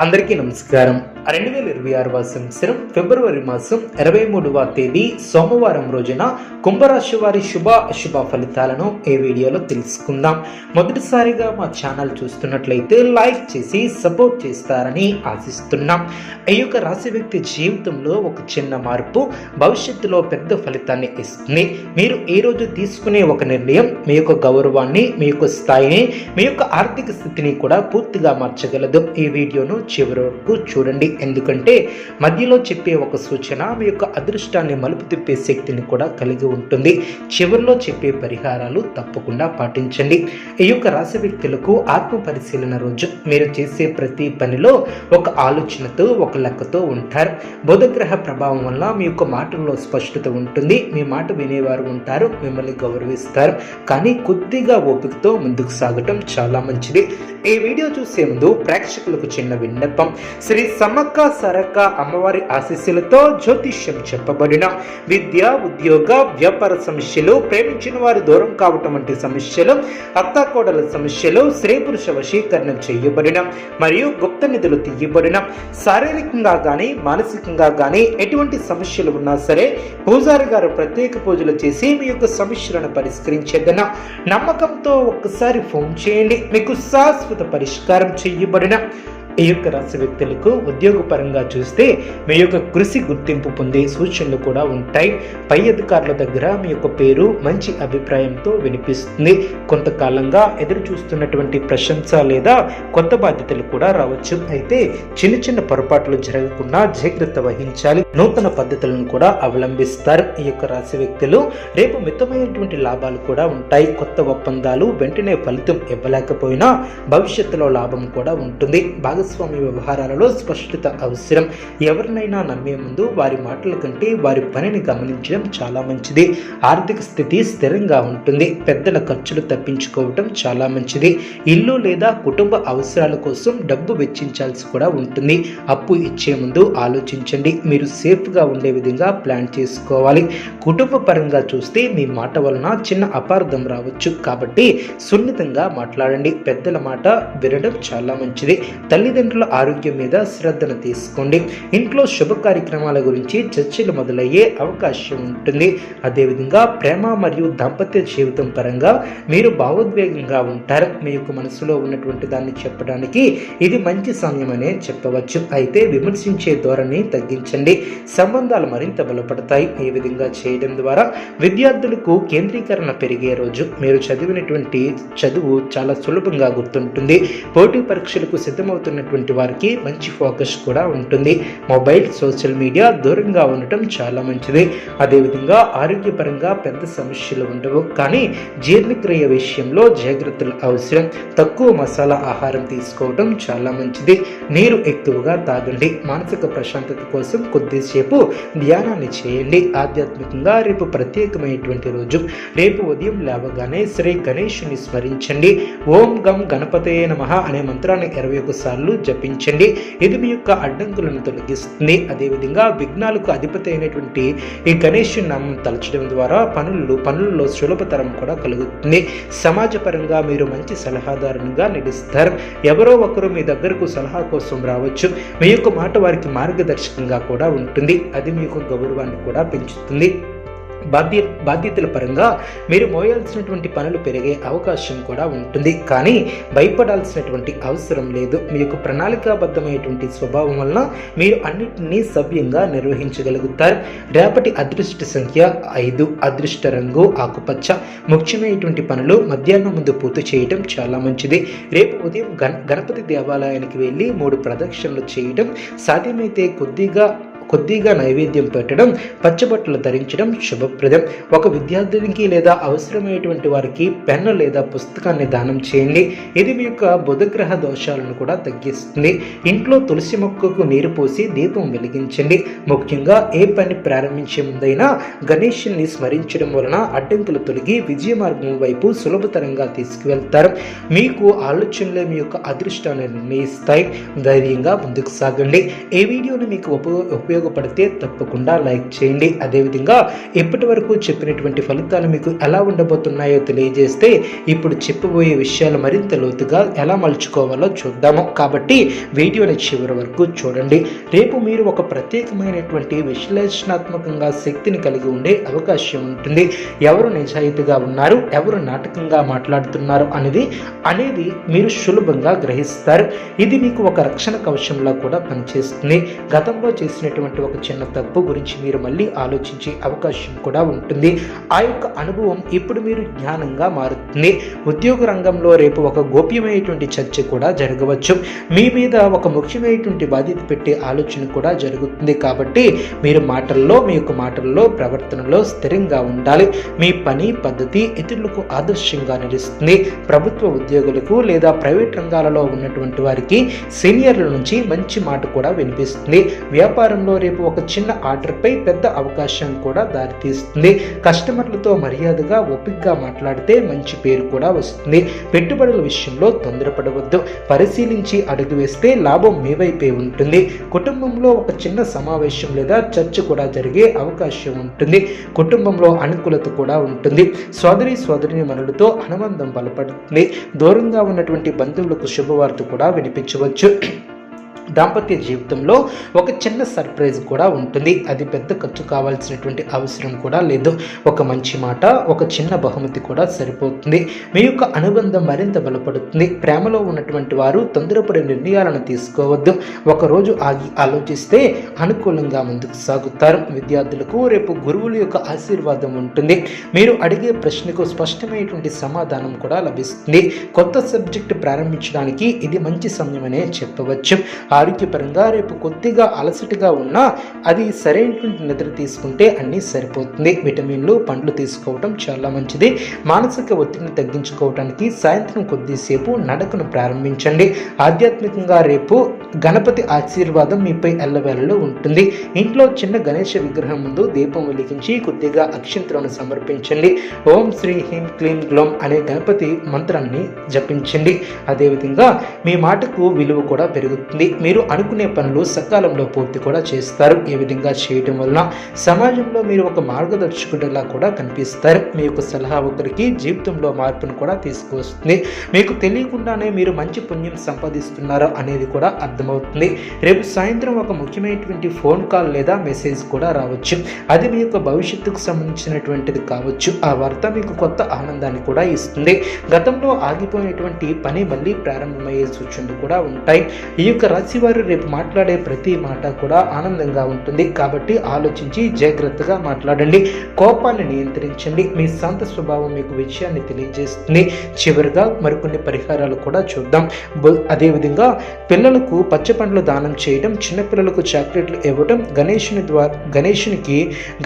అందరికీ నమస్కారం. రెండు వేల ఇరవై ఆరవ సంవత్సరం ఫిబ్రవరి మాసం ఇరవై మూడవ తేదీ సోమవారం రోజున కుంభరాశి వారి శుభ అశుభ ఫలితాలను ఈ వీడియోలో తెలుసుకుందాం. మొదటిసారిగా మా ఛానల్ చూస్తున్నట్లయితే లైక్ చేసి సపోర్ట్ చేస్తారని ఆశిస్తున్నాం. ఈ యొక్క రాశి వ్యక్తి జీవితంలో ఒక చిన్న మార్పు భవిష్యత్తులో పెద్ద ఫలితాన్ని ఇస్తుంది. మీరు ఈ రోజు తీసుకునే ఒక నిర్ణయం మీ యొక్క గౌరవాన్ని మీ యొక్క స్థాయిని మీ యొక్క ఆర్థిక స్థితిని కూడా పూర్తిగా మార్చగలదు. ఈ వీడియోను చివరి వరకు చూడండి. ఎందుకంటే మధ్యలో చెప్పే ఒక సూచన మీ యొక్క అదృష్టాన్ని మలుపు తిప్పే శక్తిని కూడా కలిగి ఉంటుంది. చివరిలో చెప్పే పరిహారాలు తప్పకుండా పాటించండి. ఈ యొక్క రాశి వ్యక్తులకు ఆత్మ పరిశీలన రోజు. మీరు చేసే ప్రతి పనిలో ఒక ఆలోచనతో ఒక లెక్కతో ఉంటారు. బుధగ్రహ ప్రభావం వల్ల మీ యొక్క మాటల్లో స్పష్టత ఉంటుంది. మీ మాట వినేవారు ఉంటారు మిమ్మల్ని గౌరవిస్తారు. కానీ కొద్దిగా ఓపికతో ముందుకు సాగటం చాలా మంచిది. ఈ వీడియో చూసే ముందు ప్రేక్షకులకు చిన్న విన్నపం. శ్రీ సమ్మక్క సరక్క అమ్మవారి ఆశీస్సులతో జ్యోతిష్యం చెప్పబడిన విద్య ఉద్యోగ వ్యాపార సమస్యలు ప్రేమించిన వారి దూరం కావటం వంటి సమస్యలు అత్తాకోడల సమస్యలు స్త్రీ పురుష వశీకరణం చేయబడిన మరియు గుప్త నిధులు తీయబడిన శారీరకంగా కానీ మానసికంగా కానీ ఎటువంటి సమస్యలు ఉన్నా సరే పూజారి గారు ప్రత్యేక పూజలు చేసి మీ యొక్క సమస్యలను పరిష్కరించేదన నమ్మకంతో ఒక్కసారి ఫోన్ చేయండి. మీకు శాశ్వత పరిష్కారం చేయబడిన ఈ యొక్క రాశి వ్యక్తులకు ఉద్యోగపరంగా చూస్తే మీ యొక్క కృషి గుర్తింపు పొందే సూచనలు కూడా ఉంటాయి. పై అధికారుల దగ్గర మీ యొక్క పేరు మంచి అభిప్రాయంతో వినిపిస్తుంది. కొంతకాలంగా ఎదురు చూస్తున్నటువంటి ప్రశంస లేదా కొత్త బాధ్యతలు కూడా రావచ్చు. అయితే చిన్న చిన్న పొరపాట్లు జరగకుండా జాగ్రత్త వహించాలి. నూతన పద్ధతులను కూడా అవలంబిస్తారు ఈ యొక్క రాశి వ్యక్తులు. రేపు మితమైనటువంటి లాభాలు కూడా ఉంటాయి. కొత్త ఒప్పందాలు వెంటనే ఫలితం ఇవ్వలేకపోయినా భవిష్యత్తులో లాభం కూడా ఉంటుంది. భాగస్వామి వ్యవహారాలలో స్పష్టత అవసరం. ఎవరినైనా నమ్మే ముందు వారి మాటల కంటే వారి పనిని గమనించడం చాలా మంచిది. ఆర్థిక స్థితి స్థిరంగా ఉంటుంది. పెద్దల ఖర్చులు తప్పించుకోవటం చాలా మంచిది. ఇల్లు లేదా కుటుంబ అవసరాల కోసం డబ్బు వెచ్చించాల్సి కూడా ఉంటుంది. అప్పు ఇచ్చే ముందు ఆలోచించండి. మీరు సేఫ్గా ఉండే విధంగా ప్లాన్ చేసుకోవాలి. కుటుంబ పరంగా చూస్తే మీ మాట వలన చిన్న అపార్థం రావచ్చు. కాబట్టి సున్నితంగా మాట్లాడండి. పెద్దల మాట వినడం చాలా మంచిది. తల్లి తల్లిదండ్రుల ఆరోగ్యం మీద శ్రద్ధను తీసుకోండి. ఇంట్లో శుభ కార్యక్రమాల గురించి చర్చలు మొదలయ్యే అవకాశం ఉంటుంది. అదేవిధంగా ప్రేమ మరియు దాంపత్య జీవితం పరంగా మీరు భావోద్వేగంగా ఉంటారు. మీ యొక్క మనసులో ఉన్నటువంటి దాన్ని చెప్పడానికి ఇది మంచి సమయం అనే చెప్పవచ్చు. అయితే విమర్శించే ధోరణి తగ్గించండి. సంబంధాలు మరింత బలపడతాయి. ఈ విధంగా చేయడం ద్వారా విద్యార్థులకు కేంద్రీకరణ పెరిగే రోజు. మీరు చదివినటువంటి చదువు చాలా సులభంగా గుర్తుంటుంది. పోటీ పరీక్షలకు ఉన్నటువంటి వారికి మంచి ఫోకస్ కూడా ఉంటుంది. మొబైల్ సోషల్ మీడియా దూరంగా ఉండటం చాలా మంచిది. అదేవిధంగా ఆరోగ్యపరంగా పెద్ద సమస్యలు ఉండవు. కానీ జీర్ణక్రియ విషయంలో జాగ్రత్తలు అవసరం. తక్కువ మసాలా ఆహారం తీసుకోవడం చాలా మంచిది. నీరు ఎక్కువగా తాగండి. మానసిక ప్రశాంతత కోసం కొద్దిసేపు ధ్యానాన్ని చేయండి. ఆధ్యాత్మికంగా రేపు ప్రత్యేకమైనటువంటి రోజు. రేపు ఉదయం లేవగానే శ్రీ గణేషుని స్మరించండి. ఓం గం గణపతయే నమ అనే మంత్రాన్ని ఇరవై ఒక సార్లు జపించండి. ఇది మీ యొక్క అడ్డంకులను తొలగిస్తుంది. అదేవిధంగా విఘ్నాలకు అధిపతి అయినటువంటి ఈ గణేష్ నామం తలచడం ద్వారా పనులు పనుల్లో సులభతరం కూడా కలుగుతుంది. సమాజపరంగా మీరు మంచి సలహాదారునిగా నిలుస్తారు. ఎవరో ఒకరు మీ దగ్గరకు సలహా కోసం రావచ్చు. మీ యొక్క మాట వారికి మార్గదర్శకంగా కూడా ఉంటుంది. అది మీ యొక్క గౌరవాన్ని కూడా పెంచుతుంది. బాధ్య బాధ్యతల పరంగా మీరు మోయాల్సినటువంటి పనులు పెరిగే అవకాశం కూడా ఉంటుంది. కానీ భయపడాల్సినటువంటి అవసరం లేదు. మీ యొక్క ప్రణాళికాబద్ధమైనటువంటి స్వభావం వలన మీరు అన్నిటినీ సవ్యంగా నిర్వహించగలుగుతారు. రేపటి అదృష్ట సంఖ్య ఐదు. అదృష్ట రంగు ఆకుపచ్చ. ముఖ్యమైనటువంటి పనులు మధ్యాహ్నం ముందు పూర్తి చేయడం చాలా మంచిది. రేపు ఉదయం గణ గణపతి దేవాలయానికి వెళ్ళి మూడు ప్రదక్షిణలు చేయడం సాధ్యమైతే కొద్దిగా కొద్దిగా నైవేద్యం పెట్టడం పచ్చబట్టలు ధరించడం శుభప్రదం. ఒక విద్యార్థినికి లేదా అవసరమైనటువంటి వారికి పెన్ను లేదా పుస్తకాన్ని దానం చేయండి. ఇది మీ యొక్క బుధగ్రహ దోషాలను కూడా తగ్గిస్తుంది. ఇంట్లో తులసి మొక్కకు నీరు పోసి దీపం వెలిగించండి. ముఖ్యంగా ఏ పని ప్రారంభించే ముందైనా గణేషుని స్మరించడం వలన అడ్డంకులు తొలగి విజయ మార్గం వైపు సులభతరంగా తీసుకువెళ్తారు. మీకు ఆలోచనలే మీ యొక్క అదృష్టాన్ని నిర్ణయిస్తాయి. ధైర్యంగా ముందుకు సాగండి. ఏ వీడియోని మీకు ఉపయోగ ఉపయోగపడితే తప్పకుండా లైక్ చేయండి. అదేవిధంగా ఇప్పటి వరకు చెప్పినటువంటి ఫలితాలు మీకు ఎలా ఉండబోతున్నాయో తెలియజేస్తే ఇప్పుడు చెప్పబోయే విషయాలు మరింత లోతుగా ఎలా మలుచుకోవాలో చూద్దాము. కాబట్టి వీడియోని చివరి వరకు చూడండి. రేపు మీరు ఒక ప్రత్యేకమైనటువంటి విశ్లేషణాత్మకంగా శక్తిని కలిగి ఉండే అవకాశం ఉంటుంది. ఎవరు నిజాయితీగా ఉన్నారు ఎవరు నాటకంగా మాట్లాడుతున్నారు అనేది అనేది మీరు సులభంగా గ్రహిస్తారు. ఇది మీకు ఒక రక్షణ కవచంలా కూడా పనిచేస్తుంది. గతంలో చేసినటువంటి ఒక చిన్న తప్పు గురించి మీరు మళ్ళీ ఆలోచించే అవకాశం కూడా ఉంటుంది. ఆ యొక్క అనుభవం ఇప్పుడు మీరు జ్ఞానంగా మారుతుంది. ఉద్యోగ రంగంలో రేపు ఒక గోప్యమైనటువంటి చర్చ కూడా జరగవచ్చు. మీ మీద ఒక ముఖ్యమైనటువంటి బాధ్యత పెట్టే ఆలోచన కూడా జరుగుతుంది. కాబట్టి మీరు మాటల్లో మీ యొక్క మాటల్లో ప్రవర్తనలో స్థిరంగా ఉండాలి. మీ పని పద్ధతి ఇతరులకు ఆదర్శంగా నిలుస్తుంది. ప్రభుత్వ ఉద్యోగులకు లేదా ప్రైవేట్ రంగాలలో ఉన్నటువంటి వారికి సీనియర్ల నుంచి మంచి మాట కూడా వినిపిస్తుంది. వ్యాపారంలో రేపు ఒక చిన్న ఆర్డర్పై పెద్ద అవకాశం కూడా దారితీస్తుంది. కస్టమర్లతో మర్యాదగా ఓపికగా మాట్లాడితే మంచి పేరు కూడా వస్తుంది. పెట్టుబడుల విషయంలో తొందరపడవద్దు. పరిశీలించి అడుగు వేస్తే లాభం మీ వైపే ఉంటుంది. కుటుంబంలో ఒక చిన్న సమావేశం లేదా చర్చ కూడా జరిగే అవకాశం ఉంటుంది. కుటుంబంలో అనుకూలత కూడా ఉంటుంది. సోదరి సోదరిని మనులతో అనుబంధం బలపడుతుంది. దూరంగా ఉన్నటువంటి బంధువులకు శుభవార్త కూడా వినిపించవచ్చు. దాంపత్య జీవితంలో ఒక చిన్న సర్ప్రైజ్ కూడా ఉంటుంది. అది పెద్ద ఖర్చు కావాల్సినటువంటి అవసరం కూడా లేదు. ఒక మంచి మాట ఒక చిన్న బహుమతి కూడా సరిపోతుంది. మీ యొక్క అనుబంధం మరింత బలపడుతుంది. ప్రేమలో ఉన్నటువంటి వారు తొందరపడే నిర్ణయాలను తీసుకోవద్దు. ఒకరోజు ఆగి ఆలోచిస్తే అనుకూలంగా ముందుకు సాగుతారు. విద్యార్థులకు రేపు గురువుల యొక్క ఆశీర్వాదం ఉంటుంది. మీరు అడిగే ప్రశ్నకు స్పష్టమైనటువంటి సమాధానం కూడా లభిస్తుంది. కొత్త సబ్జెక్టు ప్రారంభించడానికి ఇది మంచి సమయమనే చెప్పవచ్చు. ఆరోగ్యపరంగా రేపు కొద్దిగా అలసటగా ఉన్నా అది సరైనటువంటి నిద్ర తీసుకుంటే అన్నీ సరిపోతుంది. విటమిన్లు పండ్లు తీసుకోవటం చాలా మంచిది. మానసిక ఒత్తిడిని తగ్గించుకోవడానికి సాయంత్రం కొద్దిసేపు నడకను ప్రారంభించండి. ఆధ్యాత్మికంగా రేపు గణపతి ఆశీర్వాదం మీపై ఎల్లవేళలో ఉంటుంది. ఇంట్లో చిన్న గణేష విగ్రహం ముందు దీపం వెలిగించి కొద్దిగా అక్షంతలను సమర్పించండి. ఓం శ్రీ హీం క్లీం గ్లోం అనే గణపతి మంత్రాన్ని జపించండి. అదేవిధంగా మీ మాటకు విలువ కూడా పెరుగుతుంది. మీరు అనుకునే పనులు సకాలంలో పూర్తి కూడా చేస్తారు. ఈ విధంగా చేయటం వలన సమాజంలో మీరు ఒక మార్గదర్శకుడిలా కూడా కనిపిస్తారు. మీ యొక్క సలహా ఒకరికి జీవితంలో మార్పును కూడా తీసుకువస్తుంది మీకు తెలియకుండానే మీరు మంచి పుణ్యం సంపాదిస్తున్నారు అనేది కూడా అర్థమవుతుంది. రేపు సాయంత్రం ఒక ముఖ్యమైనటువంటి ఫోన్ కాల్ లేదా మెసేజ్ కూడా రావచ్చు. అది మీ యొక్క భవిష్యత్తుకు సంబంధించినటువంటిది కావచ్చు. ఆ వార్త మీకు కొత్త ఆనందాన్ని కూడా ఇస్తుంది. గతంలో ఆగిపోయినటువంటి పని మళ్ళీ ప్రారంభమయ్యే సూచనలు కూడా ఉంటాయి. ఈ యొక్క రాశి వారు రేపు మాట్లాడే ప్రతి మాట కూడా ఆనందంగా ఉంటుంది. కాబట్టి ఆలోచించి జాగ్రత్తగా మాట్లాడండి. కోపాన్ని నియంత్రించండి. మీ శాంత స్వభావం మీకు విషయాన్ని తెలియజేస్తుంది. చివరిగా మరికొన్ని పరిహారాలు కూడా చూద్దాం. అదేవిధంగా పిల్లలకు పచ్చ పండ్లు దానం చేయడం చిన్నపిల్లలకు చాక్లెట్లు ఇవ్వడం గణేషుని ద్వారా గణేషునికి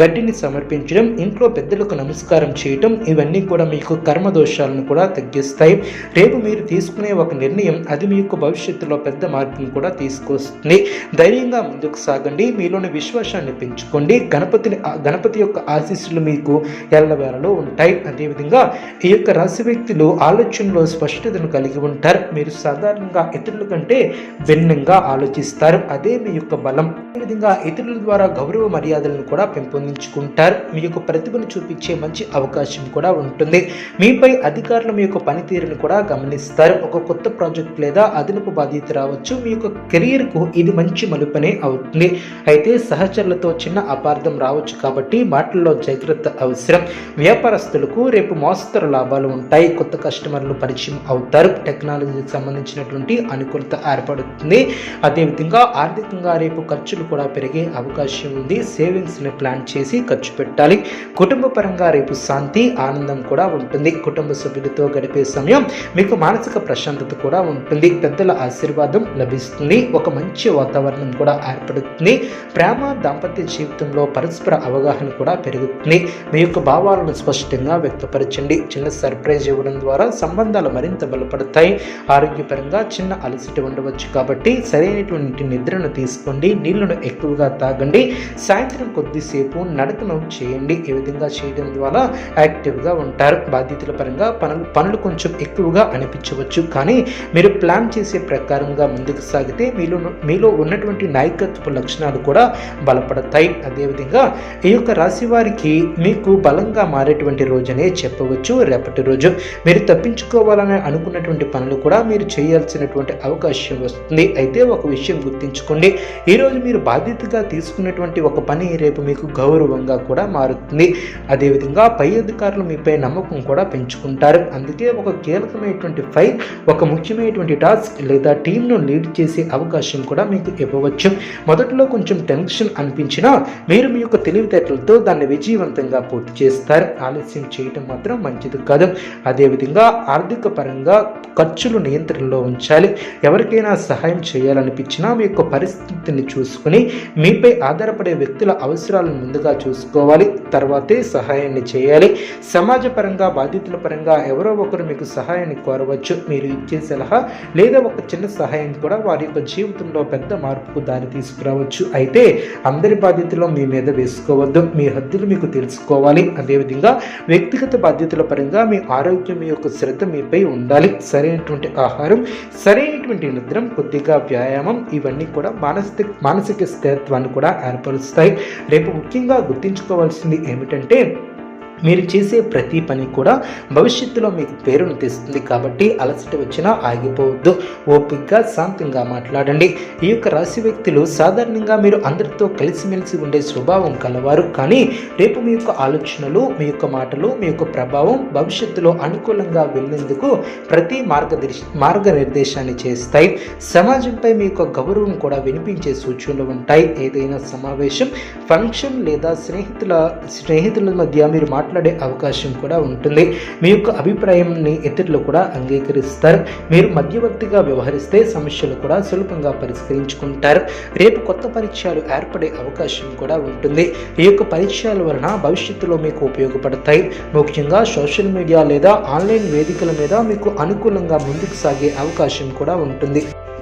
గడ్డిని సమర్పించడం ఇంట్లో పెద్దలకు నమస్కారం చేయడం ఇవన్నీ కూడా మీకు కర్మ దోషాలను కూడా తగ్గిస్తాయి. రేపు మీరు తీసుకునే ఒక నిర్ణయం అది మీ యొక్క భవిష్యత్తులో పెద్ద మార్పును కూడా తీసుకొస్తుంది. ధైర్యంగా ముందుకు సాగండి. మీలోని విశ్వాసాన్ని పెంచుకోండి. గణపతిని గణపతి యొక్క ఆశీస్సులు మీకు ఎల్లవేళలో ఉంటాయి. అదేవిధంగా ఈ యొక్క రాశి వ్యక్తులు ఆలోచనలో స్పష్టతను కలిగి ఉంటారు. మీరు సాధారణంగా ఇతరుల కంటే భిన్నంగా ఆలోచిస్తారు. అదే మీ యొక్క బలం. అదేవిధంగా ఇతరుల ద్వారా గౌరవ మర్యాదలను కూడా పెంపొందించుకుంటారు. మీ యొక్క ప్రతిభను చూపించే మంచి అవకాశం కూడా ఉంటుంది. మీపై అధికారులు మీ యొక్క పనితీరును కూడా గమనిస్తారు. ఒక కొత్త ప్రాజెక్ట్ లేదా అదనపు బాధ్యత రావచ్చు. మీ యొక్క కెరియర్కు ఇది మంచి మలుపనే అవుతుంది. అయితే సహచరులతో చిన్న అపార్థం రావచ్చు కాబట్టి మాటల్లో జాగ్రత్త అవసరం. వ్యాపారస్తులకు రేపు మోస్తరు లాభాలు ఉంటాయి. కొత్త కస్టమర్లు పరిచయం అవుతారు. టెక్నాలజీకి సంబంధించినటువంటి అనుకూలత ఏర్పడుతుంది. అదేవిధంగా ఆర్థికంగా రేపు ఖర్చులు కూడా పెరిగే అవకాశం ఉంది. సేవింగ్స్ని ప్లాన్ చేసి ఖర్చు పెట్టాలి. కుటుంబ పరంగా రేపు శాంతి ఆనందం కూడా ఉంటుంది. కుటుంబ సభ్యులతో గడిపే సమయం మీకు మానసిక ప్రశాంతత కూడా ఉంటుంది. పెద్దల ఆశీర్వాదం లభిస్తుంది. ఒక మంచి వాతావరణం కూడా ఏర్పడుతుంది. ప్రేమ దాంపత్య జీవితంలో పరస్పర అవగాహన కూడా పెరుగుతుంది. మీ యొక్క భావాలను స్పష్టంగా వ్యక్తపరచండి. చిన్న సర్ప్రైజ్ ఇవ్వడం ద్వారా సంబంధాలు మరింత బలపడతాయి. ఆరోగ్యపరంగా చిన్న అలసట ఉండవచ్చు కాబట్టి సరైనటువంటి నిద్రను తీసుకోండి. నీళ్ళను ఎక్కువగా తాగండి. సాయంత్రం కొద్దిసేపు నడకను చేయండి. ఈ విధంగా చేయడం ద్వారా యాక్టివ్గా ఉంటారు. బాధ్యతల పరంగా పనులు పనులు కొంచెం ఎక్కువగా అనిపించవచ్చు. కానీ మీరు ప్లాన్ చేసే ప్రకారంగా ముందుకు సాగితే అయితే మీలో మీలో ఉన్నటువంటి నాయకత్వ లక్షణాలు కూడా బలపడతాయి. అదేవిధంగా ఈ యొక్క రాశి వారికి మీకు బలంగా మారేటువంటి రోజనే చెప్పవచ్చు. రేపటి రోజు మీరు తప్పించుకోవాలని అనుకున్నటువంటి పనులు కూడా మీరు చేయాల్సినటువంటి అవకాశం వస్తుంది. అయితే ఒక విషయం గుర్తుంచుకోండి. ఈరోజు మీరు బాధ్యతగా తీసుకున్నటువంటి ఒక పని రేపు మీకు గౌరవంగా కూడా మారుతుంది. అదేవిధంగా పై అధికారులు మీపై నమ్మకం కూడా పెంచుకుంటారు. అందుకే ఒక కీలకమైనటువంటి ఫైల్ ఒక ముఖ్యమైనటువంటి టాస్క్ లేదా టీంను లీడ్ చేసే అవకాశం కూడా మీకు ఇవ్వవచ్చు. మొదట్లో కొంచెం టెన్షన్ అనిపించినా మీరు మీ యొక్క తెలివితేటలతో దాన్ని విజయవంతంగా పూర్తి చేస్తారు. ఆలస్యం చేయటం మాత్రం మంచిది కాదు. అదేవిధంగా ఆర్థిక పరంగా ఖర్చులు నియంత్రణలో ఉంచాలి. ఎవరికైనా సహాయం చేయాలనిపించినా మీ యొక్క పరిస్థితిని చూసుకుని మీపై ఆధారపడే వ్యక్తుల అవసరాలను ముందుగా చూసుకోవాలి. తర్వాతే సహాయాన్ని చేయాలి. సమాజపరంగా బాధ్యతల పరంగా ఎవరో ఒకరు మీకు సహాయాన్ని కోరవచ్చు. మీరు ఇచ్చే సలహా లేదా ఒక చిన్న సహాయం కూడా వారి యొక్క జీవితంలో పెద్ద మార్పుకు దారి తీసుకురావచ్చు. అయితే అందరి బాధ్యతలు మీ మీద వేసుకోవద్దు. మీ హద్దులు మీకు తెలుసుకోవాలి. అదేవిధంగా వ్యక్తిగత బాధ్యతల పరంగా మీ ఆరోగ్యం మీ యొక్క శ్రద్ధ మీపై ఉండాలి. సరే. సరైనటువంటి ఆహారం సరైనటువంటి నిద్రం కొద్దిగా వ్యాయామం ఇవన్నీ కూడా మానసిక మానసిక స్థిరత్వాన్ని కూడా ఏర్పరుస్తాయి. రేపు ముఖ్యంగా గుర్తుంచుకోవాల్సింది ఏమిటంటే మీరు చేసే ప్రతి పని కూడా భవిష్యత్తులో మీకు పేరును తెస్తుంది కాబట్టి అలసట వచ్చినా ఆగిపోవద్దు. ఓపికగా శాంతంగా మాట్లాడండి. ఈ యొక్క రాశి వ్యక్తులు సాధారణంగా మీరు అందరితో కలిసిమెలిసి ఉండే స్వభావం కలవారు. కానీ రేపు మీ యొక్క ఆలోచనలు మీ యొక్క మాటలు మీ యొక్క ప్రభావం భవిష్యత్తులో అనుకూలంగా వెళ్ళేందుకు ప్రతి మార్గదర్శ మార్గనిర్దేశాన్ని చేస్తాయి. సమాజంపై మీ యొక్క గౌరవం కూడా వినిపించే సూచనలు ఉంటాయి. ఏదైనా సమావేశం ఫంక్షన్ లేదా స్నేహితుల స్నేహితుల మధ్య మీరు మాట్లాడే అవకాశం కూడా ఉంటుంది. మీ యొక్క అభిప్రాయాన్ని ఇతరులు కూడా అంగీకరిస్తారు. మీరు మధ్యవర్తిగా వ్యవహరిస్తే సమస్యలు కూడా సులభంగా పరిష్కరించుకుంటారు. రేపు కొత్త పరిచయాలు ఏర్పడే అవకాశం కూడా ఉంటుంది. ఈ యొక్క పరిచయాల వలన భవిష్యత్తులో మీకు ఉపయోగపడతాయి. ముఖ్యంగా సోషల్ మీడియా లేదా ఆన్లైన్ వేదికల మీద మీకు అనుకూలంగా ముందుకు సాగే అవకాశం కూడా ఉంటుంది.